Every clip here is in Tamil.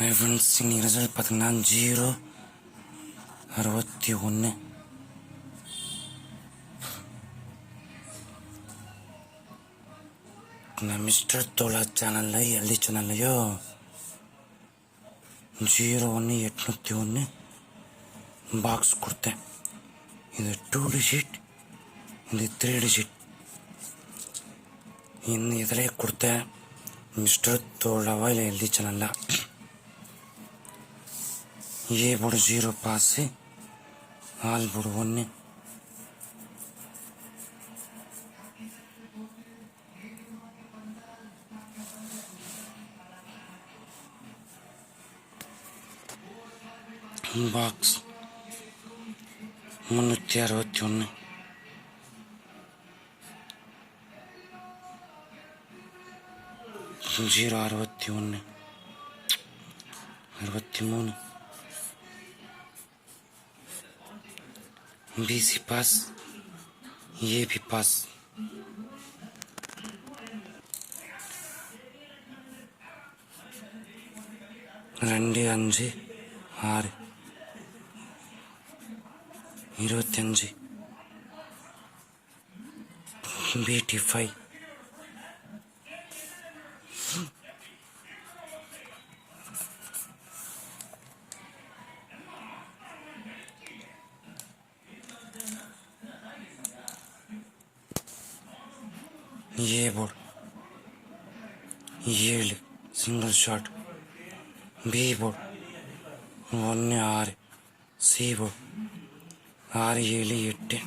ஹை ஃப்ரெண்ட்ஸ் இன்னைக்கு ரிசல்ட் பார்த்தீங்கன்னா ஜீரோ அறுபத்தி ஒன்று நான் மிஸ்டர் தோலா சேனலில் எல்டி சேனல்லையோ ஜீரோ ஒன்று எட்நூற்றி ஒன்று பாக்ஸ் கொடுத்தேன் இது டூ டிஜிட் இது த்ரீ டிஜிட் இன்னும் இதிலே கொடுத்தேன் மிஸ்டர் தோலாவா இல்லை எல்டி சேனலில் ஏ போடு ஜீரோ பாஸு ஆள் போடு ஒன்று பாக்ஸ் முந்நூற்றி அறுபத்தி ஒன்று ஜீரோ அறுபத்தி ஒன்று அறுபத்தி மூணு பிசி பாஸ் ஏபி பாஸ் ரெண்டு அஞ்சு ஆறு இருபத்தஞ்சு பிடி ஃபைவ் ये board yield single shot B board ഒന്ന് ആറ് സി ബോർഡ് ആറ് ഏഴ് എട്ട്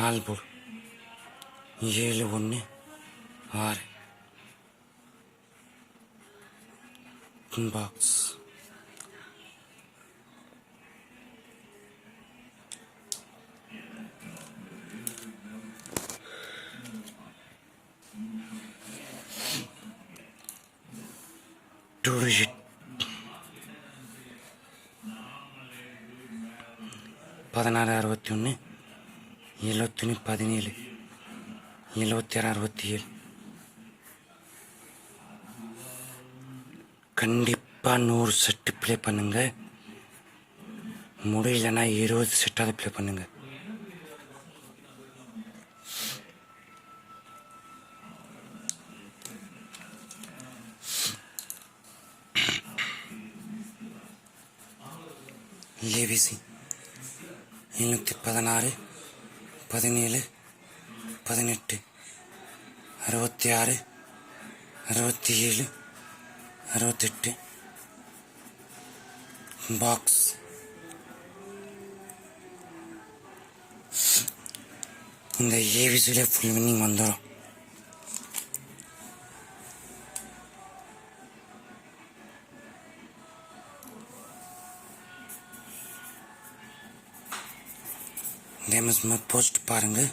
ആൽബോർഡ് ഏഴ് ഒന്ന് కార్టూన్ బాక్స్ టూ డిజిట్ പതിനാറ് അറുപത്തി ഒന്ന് എഴുപത്തൊന്ന് പതിനേഴ് എഴുപത്തിയാറ് അറുപത്തിയേഴ് கண்டிப்பாக நூறு செட்டு ப்ளே பண்ணுங்க. முடியலன்னா இருபது செட்டாவது ப்ளே பண்ணுங்க. ஏபிசி எழுநூற்றி பதினாறு பதினேழு பதினெட்டு அறுபத்தி ஆறு அறுபத்தி ஏழு அறுபத்தெட்டு. பாக்ஸ் இந்த ஏவிசிலே ஃபுல் வின்னிங் வந்துடும் இதே மாதிரி போஸ்ட் பாருங்கள்